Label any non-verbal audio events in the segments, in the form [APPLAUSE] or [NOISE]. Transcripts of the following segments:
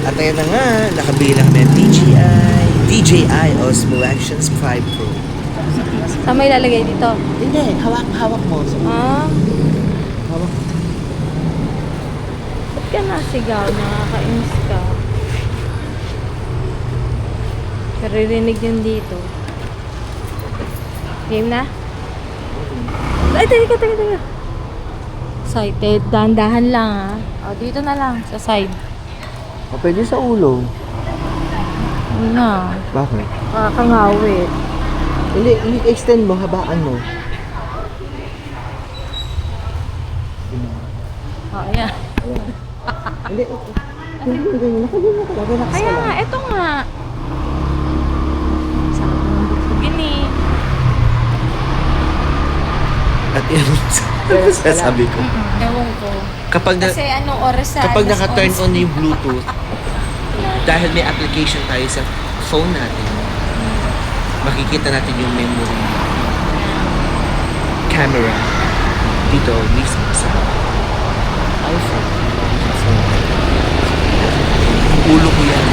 At ayan na nga, nakabili na DJI, DJI Osmo Actions 5 Pro. Saan mo ilalagay dito? Hindi, hawak-hawak mo. Ah, hawak. ba't ka nasigaw? Nakakainis ka. Naririnig yun dito. Game na? Ay, teka, teka, teka. Excited. Dahan-dahan lang ah. O, dito na lang. Sa side. O, pwede sa ulo. Ano na? Bakit? Kakangawit. Hindi, i-extend mo, habaan mo. O, ayan. Hindi, hindi, hindi, hindi. Kaya ka nga, eto nga. Eh. At yun, sasabi ko. Ewan ko. Kapag na, Kasi anong oras sa kapag naka-turn 11? on yung Bluetooth, dahil may application tayo sa phone natin, makikita natin yung memory camera dito mismo sa iPhone. Ulo ko yan.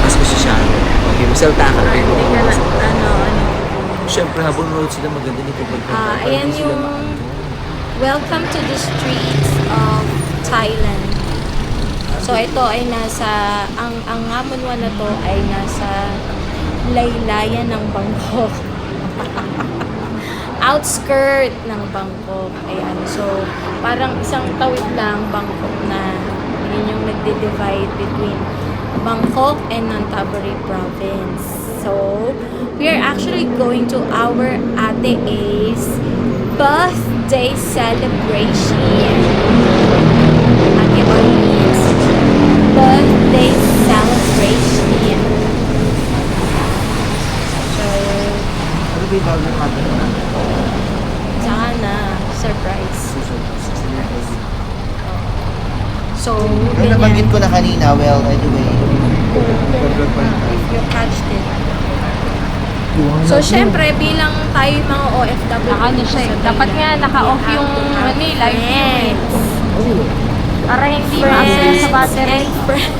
Tapos ko si Sharon. Okay, masalta ka. Ah, Hindi ka ano, ano. Siyempre, habang nanonood sila, maganda nito pag Ah, ayan yung Welcome to the streets of Thailand. So ito ay nasa ang ang Ngamunwa na to ay nasa laylayan ng Bangkok. [LAUGHS] Outskirt ng Bangkok. Ayan. So parang isang tawid lang Bangkok na yun yung nagde-divide between Bangkok and Nonthaburi province. So, we are actually going to our Ate A's birthday celebration. Ate Orleans birthday celebration. So, Ano ba yung bago yung camera? sana, surprise. So, Yung ganyan. nabanggit ko na kanina, well, anyway. If you catched it. So, syempre, bilang tayo yung mga OFW. Naka ano siya eh. Dapat nga naka-off yung ano eh, live view eh. friends. Para hindi Friends ma-access sa battery. friends.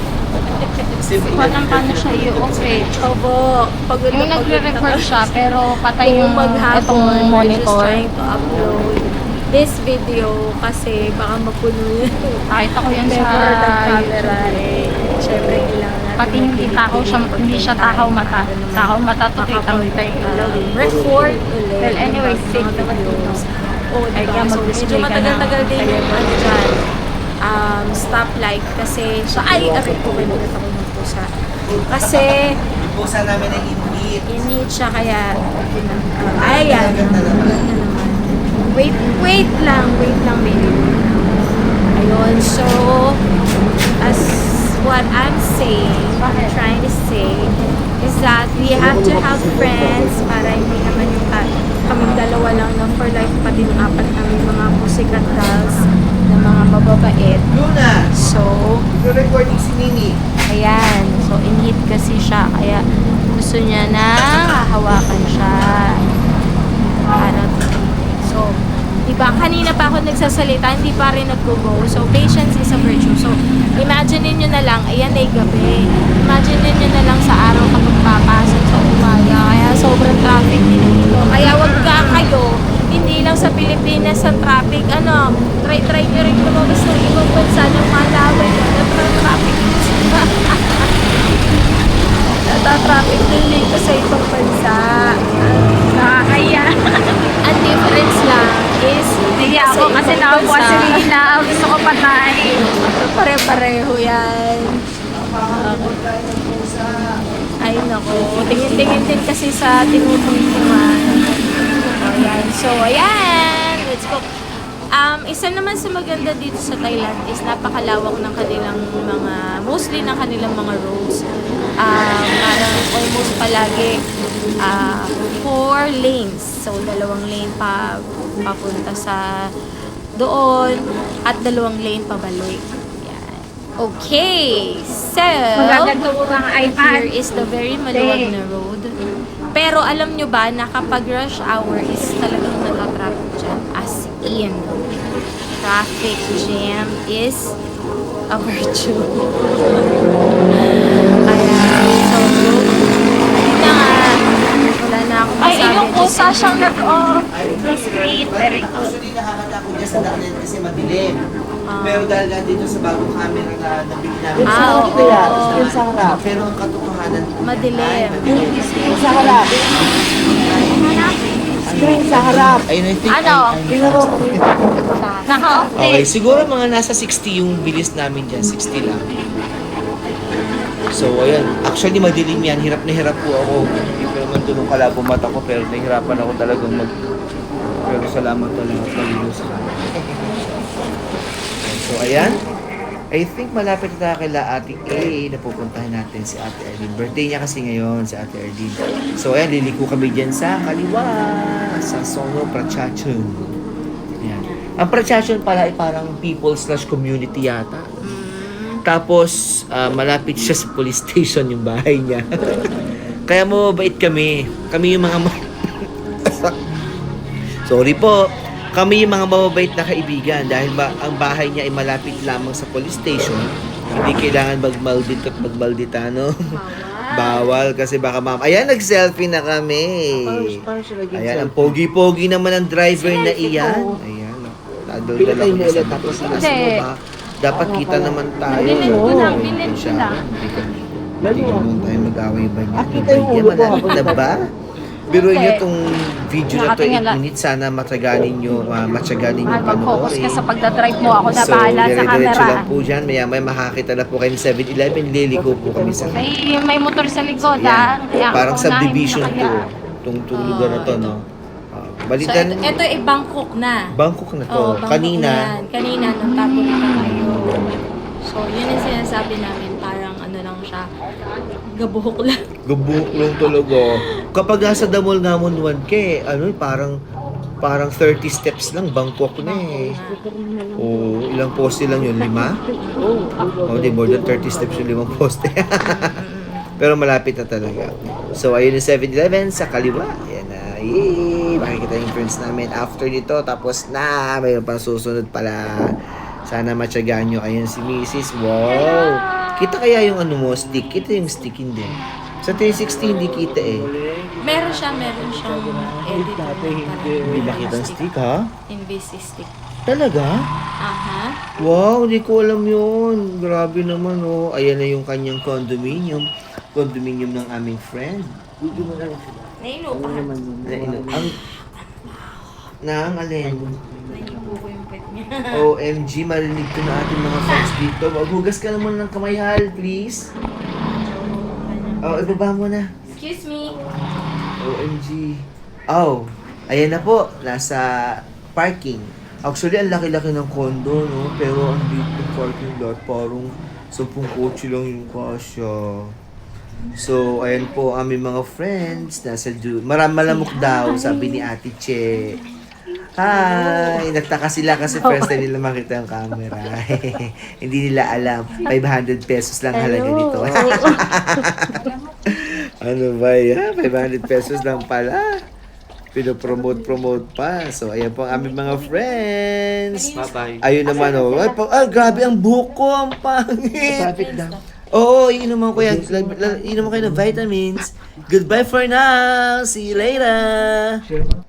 Paano siya i-off eh. Opo, pagod Yung nagre-record siya pero patay Kung yung maghapon, itong just monitor. trying to upload this video kasi baka mapuno yun. Nakita ko yan sa camera eh. Syempre, kailangan natin Pati hindi takaw siya, hindi siya takaw mata. Takaw mata to kita mo record ulit. Well, anyway, safe videos. Ay, diba? So, medyo matagal-tagal din yung ano dyan. Um, stoplight kasi, so, ay, aray ko, may bigat ako ng pusa. Kasi, Pusa namin ay init. init siya kaya, uh, ay, yan. Ganda naman. Wait, wait lang, wait lang, baby. Ayun, so, as what I'm saying, what I'm trying to say, is that we have to have friends para hindi naman yung ka, kaming dalawa lang na for life pati yung apat namin mga musicat dolls na mga mababait. Luna! So, recording si Nini. Ayan. So, in-hit kasi siya. Kaya, gusto niya na hahawakan siya. Para So, diba, kanina pa ako nagsasalita, hindi pa rin nag-go. So, patience is a virtue. So, imagine niyo na lang, ayan ay gabi. Imagine niyo na lang sa araw kapag papasok sa umaga. Kaya, sobrang traffic dito. Kaya, wag ka kayo, hindi lang sa Pilipinas ang traffic. Ano, try-try nyo rin lumabas ng ibang bansa ng malaway. Natra-traffic [LAUGHS] Nata-traffic din dito sa ibang bansa. Nakakaya. [LAUGHS] Ang difference lang is Sa ako kasi nakakuha si Rina. Gusto ko patay. Pare-pareho yan. Ay nako, tingin-tingin din kasi sa tinutungtungan. Ayan. So, ayan. Let's go. Um, isa naman sa maganda dito sa Thailand is napakalawak ng kanilang mga, mostly ng kanilang mga roads. Um, parang almost palagi uh, four lanes. So, dalawang lane pa papunta sa doon at dalawang lane pabalik. Yan. Okay, so here is the very maluwag na road. Pero alam nyo ba na kapag rush hour is talagang natatraffic jam as in traffic jam is a virtue. [LAUGHS] Ayan, so yun na nga, wala na akong masabi. Ay, ayun po, sa siyang nag-off madilim. Pero dahil nga dito sa bagong camera na nabili namin. Ah, sa oo. kaya, yun sa harap. Pero ang katotohanan, Madilim. ay, madilim. Sa harap. Screen sa harap. Ayun, I think, Ano? I- I- Naka-off Okay, siguro mga nasa 60 yung bilis namin dyan. 60 lang. So, ayan. Actually, madilim yan. Hirap na hirap po ako. Hindi ko naman tulong kalabo mata ko, pero nahihirapan ako talagang mag... Pero salamat lahat ng Diyos. so, ayan. I think malapit na tayo kila Ate A na pupuntahan natin si Ate Erlene. Birthday niya kasi ngayon si Ate Erlene. So, ayan, liliko kami dyan sa kaliwa, sa Sono Prachachon. Ayan. Ang Prachachon pala ay parang people slash community yata. Tapos, ah, malapit siya sa police station yung bahay niya. [LAUGHS] Kaya mo bait kami. Kami yung mga... [LAUGHS] Sorry po. Kami yung mga mababait na kaibigan dahil ba, ang bahay niya ay malapit lamang sa police station. Hindi kailangan magmaldit at magmalditano. Bawal kasi baka ma'am. Ayan, nag-selfie na kami. Ayan, ang pogi-pogi naman ang driver na iyan. Ayan. Nadol na lang kami sa tapos Hindi. Dapat kita naman tayo. Bilhin ko lang, Oo, bilhin ko lang. Hindi. Hindi naman tayo mag-away ba niya? Akita yung ulo ko. Malapit na ba? Pero Hindi. niyo itong video na to, Nakatingala. 8 minutes, sana mataganin nyo, uh, matsaganin nyo Mahal, mag-focus ka sa pagdadrive mo. Ako na So, bahala sa camera. lang po dyan. Maya may makakita na po kayo ng 7-Eleven. Liliko po kami sa May, may motor sa likod, ha? Kaya Parang unahin subdivision na to. kaya. Itong, itong lugar na to, no? Ah, So, ito, ito ay Bangkok na. Bangkok na to. Oo, Bangkok Kanina, na yan. Kanina, nung tapo na tayo. So, yun ang sinasabi namin. Parang ano lang siya. Gabuhok lang. [LAUGHS] Gabuk lang talaga. Kapag nasa Damol Ngamon 1K, ano, parang parang 30 steps lang, Bangkok na eh. O, ilang poste lang yun? Lima? O, di more than 30 steps yung limang poste. [LAUGHS] Pero malapit na talaga. So, ayun yung 7-Eleven sa kaliwa. Ayan na. Yay! Makikita yung friends namin after nito. Tapos na, mayroon pang susunod pala. Sana matyagaan nyo. Ayun si Mrs. Wow! Kita kaya yung ano mo, stick? Kita yung stick hindi. Sa 360 hindi kita eh. Meron siya, meron siyang edit. Hindi nakita ang stick ha? Invisi stick. Talaga? Aha. Wow, hindi ko alam yun. Grabe naman oh. Ayan na yung kanyang condominium. Condominium ng aming friend. Na, ino, ang, na ang alin? Nailupo ko yung pet niya. OMG, marinig ko na ating mga friends dito. Maghugas ka naman ng kamay, Hal, please. Oh, ibaba mo na. Excuse me. OMG. Oh, ayan na po. Nasa parking. Actually, ang laki-laki ng condo, no? Pero ang liit ng parking lot. Parang 10 kotse lang yung kasya. So, ayan po aming mga friends. Nasa Ju- Maram malamok daw, sabi ni Ate Che. Hi! Nagtaka sila kasi first time nila makita yung camera. [LAUGHS] Hindi nila alam. 500 pesos lang halaga nito. [LAUGHS] ano ba yan? 500 pesos lang pala. Pinopromote-promote pa. So, ayan po ang aming mga friends. Bye-bye. Ayun naman, oh. Ay, ah, grabe ang buhok ko. Ang pangit. Oo, iinom ko yan. Lag- lag- Iinom ko kayo ng vitamins. Goodbye for now. See you later.